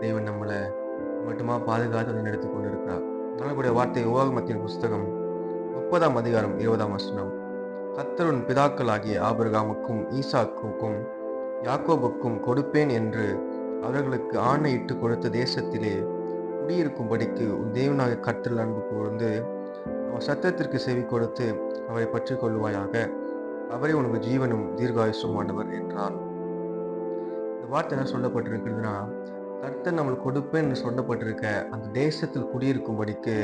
தேவன் நம்மளை மட்டுமா பாதுகாத்து அதை கொண்டிருக்கிறார். கொண்டு நம்மளுடைய வார்த்தை உபாகமத்தின் புஸ்தகம் முப்பதாம் அதிகாரம் இருபதாம் வசனம். கத்தருன் பிதாக்களாகிய ஆபிரகாமுக்கும் ஈசாக்குக்கும் யாக்கோபுக்கும் கொடுப்பேன் என்று அவர்களுக்கு ஆணையிட்டு கொடுத்த தேசத்திலே குடியிருக்கும்படிக்கு உன் தேவனாக கற்றல் அன்பு கூர்ந்து அவன் சத்தத்திற்கு செவி கொடுத்து அவரை பற்றி கொள்வாயாக அவரே உனக்கு ஜீவனும் தீர்காயுசுமானவர் என்றான். வார்த்தை என்ன சொல்லப்பட்டிருக்குதுன்னா கர்த்தர் நம்மளுக்கு கொடுப்பேன்னு சொல்லப்பட்டிருக்க அந்த தேசத்தில் குடியிருக்கும்படிக்கு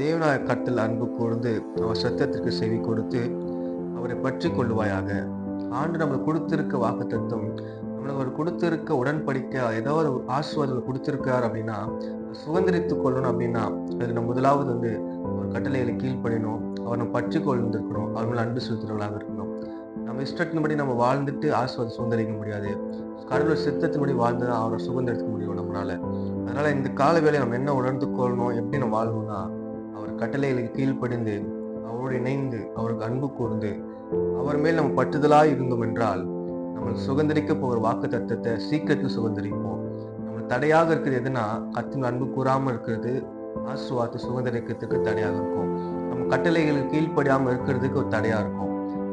தேவனாய கர்த்தல் அன்பு கூர்ந்து அவர் சத்தத்திற்கு செவி கொடுத்து அவரை பற்றி கொள்வாயாக ஆண்டு நம்மளுக்கு கொடுத்திருக்க வாக்கு தத்துவம் நம்மளுக்கு அவர் கொடுத்திருக்க உடன்படிக்க ஏதாவது ஒரு ஆசீர்வாதம் கொடுத்திருக்கார் அப்படின்னா சுதந்திரித்து கொள்ளணும் அப்படின்னா அதுக்கு நம்ம முதலாவது வந்து அவர் கட்டளைகளை கீழ்ப்படினோம் அவர் நம்ம பற்றி கொண்டிருக்கணும் அவர் மேலே அன்பு செலுத்துறவர்களாக இருக்கணும். நம்ம இஷ்டத்தின்படி நம்ம வாழ்ந்துட்டு ஆசுவாதம் சுதந்திரிக்க முடியாது. கடவுள் சித்தத்தின்படி வாழ்ந்து தான் அவரை சுதந்திரிக்க முடியும் நம்மளால. அதனால இந்த கால வேலையை நம்ம என்ன உணர்ந்து கொள்ளணும் எப்படி நம்ம வாழணும்னா அவர் கட்டளைகளுக்கு கீழ்ப்படிந்து அவரோடு இணைந்து அவருக்கு அன்பு கூர்ந்து அவர் மேல் நம்ம பற்றுதலாக இருந்தோம் என்றால் நம்ம சுதந்திரிக்க போகிற வாக்கு தத்துவத்தை சீக்கிரத்தில் சுதந்திரிப்போம். நம்ம தடையாக இருக்கிறது எதுனா கத்தின் அன்பு கூறாமல் இருக்கிறது ஆசுவாத்து சுதந்திரிக்கிறதுக்கு தடையாக இருக்கும். நம்ம கட்டளைகளுக்கு கீழ்ப்படியாமல் இருக்கிறதுக்கு ஒரு தடையாக இருக்கும்.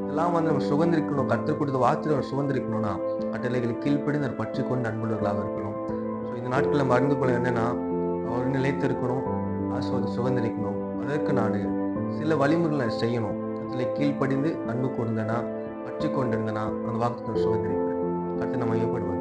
இதெல்லாம் வந்து நம்ம சுதந்திரிக்கணும் கற்றுக் கொடுத்த வார்த்தை நம்ம சுதந்திரிக்கணும்னா கட்டளைகளை கீழ்ப்படி அதை பற்றி கொண்டு அன்புள்ளவர்களாக இருக்கணும். ஸோ இந்த நாட்களில் நம்ம அறிந்து கொள்ள என்னன்னா அவர் நிலைத்திருக்கணும் இருக்கணும் சுதந்திரிக்கணும். அதற்கு நான் சில வழிமுறைகளை செய்யணும். அதில் கீழ்ப்படிந்து அன்பு கூர்ந்தனா பற்றி கொண்டிருந்தனா அந்த வாக்கு சுதந்திரிப்பேன். அடுத்து நம்ம மையப்படுவது